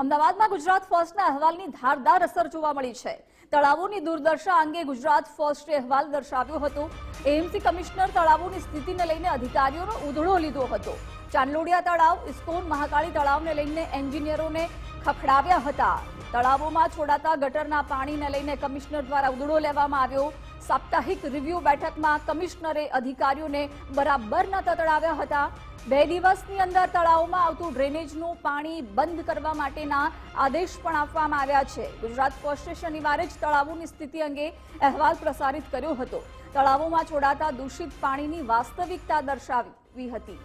અમદાવાદમાં ગુજરાત ફર્સ્ટના અહેવાલની ધારદાર અસર જોવા મળી છે. તળાવોની દુર્દશા અંગે ગુજરાત ફર્સ્ટે અહેવાલ દર્શાવ્યો હતો. એએમસી કમિશનર તળાવોની સ્થિતિને લઈને અધિકારીઓનો ઉધડો લીધો હતો. ચાંદલોડિયા તળાવ, ઇસ્કોન મહાકાળી તળાવને લઈને એન્જિનિયરોને ખખડાવ્યા હતા. તળાવોમાં છોડાતા ગટરના પાણીને લઈને કમિશનર દ્વારા ઉધડો લેવામાં આવ્યો. સાપ્તાહિક રિવ્યુ બેઠકમાં કમિશનરે અધિકારીઓને બરાબર ન તતડાવ્યા હતા. બે દિવસની અંદર તળાવમાં આવતું ડ્રેનેજનું પાણી બંધ કરવા માટેના આદેશ પણ આપવામાં આવ્યા છે. ગુજરાત પોસ્ટે શનિવારે જ તળાવોની સ્થિતિ અંગે અહેવાલ પ્રસારિત કર્યો હતો. તળાવોમાં છોડાતા દૂષિત પાણીની વાસ્તવિકતા દર્શાવી હતી.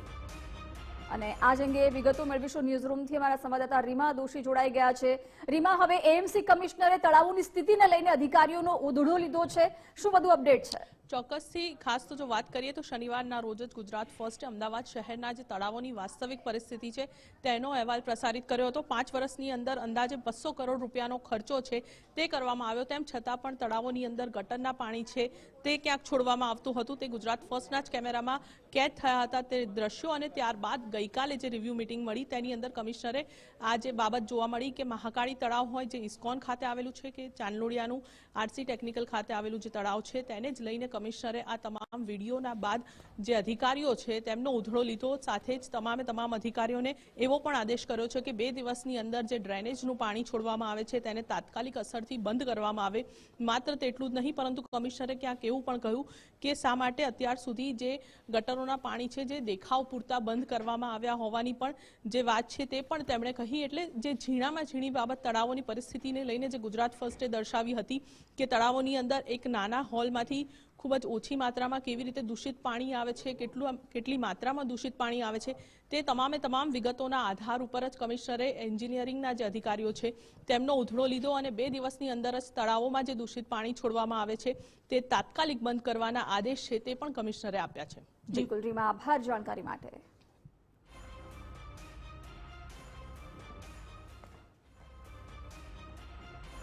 અને આજ અંગે વિગતો મેળવીશું ન્યૂઝરૂમથી અમારા સંવાદદાતા રીમા દોશી જોડાઈ ગયા છે. રીમા, હવે એએમસી કમિશનરે તળાવોની સ્થિતિને લઈને અધિકારીઓનો ઉધડો લીધો છે. શું વધુ અપડેટ છે? ચોક્કસથી ખાસ તો જો વાત કરીએ તો શનિવારના રોજ જ ગુજરાત ફર્સ્ટે અમદાવાદ શહેરના જે તળાવોની વાસ્તવિક પરિસ્થિતિ છે, તેનો અહેવાલ પ્રસારિત કર્યો હતો. પાંચ વર્ષની અંદર અંદાજે બસો કરોડ રૂપિયાનો ખર્ચો છે, તે કરવામાં આવ્યો. તેમ છતાં પણ તળાવોની અંદર ગટરના પાણી છે, તે ક્યાંક છોડવામાં આવતું હતું. તે ગુજરાત ફર્સ્ટના જ કેમેરામાં કેદ થયા હતા તે દ્રશ્યો અને ત્યારબાદ ગઈકાલે જે રિવ્યુ મિટિંગ મળી, તેની અંદર કમિશનરે આ જે બાબત જોવા મળી કે મહાકાળી તળાવ હોય, જે ઇસ્કોન ખાતે આવેલું છે કે ચાંદલોડિયાનું આરસી ટેકનિકલ ખાતે આવેલું જે તળાવ છે, તેને જ લઈને કમિશનરે આ તમામ વિડીયોના બાદ જે અધિકારીઓ છે તેમનો ઉધડો લીધો. સાથે જ તમામે તમામ અધિકારીઓને એવો પણ આદેશ કર્યો છે કે બે દિવસની અંદર જે ડ્રેનેજનું પાણી છોડવામાં આવે છે તેને તાત્કાલિક અસરથી બંધ કરવામાં આવે. માત્ર તેટલું જ નહીં, પરંતુ કમિશનરે ક્યાંક એવું પણ કહ્યું કે શા માટે અત્યાર સુધી જે ગટરોના પાણી છે જે દેખાવ પૂરતા બંધ કરવામાં આવ્યા હોવાની પણ જે વાત છે તે પણ તેમણે કહી. એટલે જે ઝીણામાં ઝીણી બાબત તળાવોની પરિસ્થિતિને લઈને જે ગુજરાત ફર્સ્ટે દર્શાવી હતી કે તળાવોની અંદર એક નાના હોલમાંથી ખૂબ જ ઓછી માત્રામાં કેવી રીતે દૂષિત પાણી આવે છે, કેટલું કેટલી માત્રામાં દૂષિત પાણી આવે છે, તે તમામે તમામ વિગતોના આધાર ઉપર જ કમિશનરે એન્જિનિયરિંગના જે અધિકારીઓ છે, તેમનો ઉધડો લીધો અને બે દિવસની અંદર જ તળાવોમાં જે દૂષિત પાણી છોડવામાં આવે છે, તે તાત્કાલિક બંધ કરવાના આદેશ છે તે પણ કમિશનરે આપ્યા છે. બિલકુલ, રીમા, આભાર જાણકારી માટે.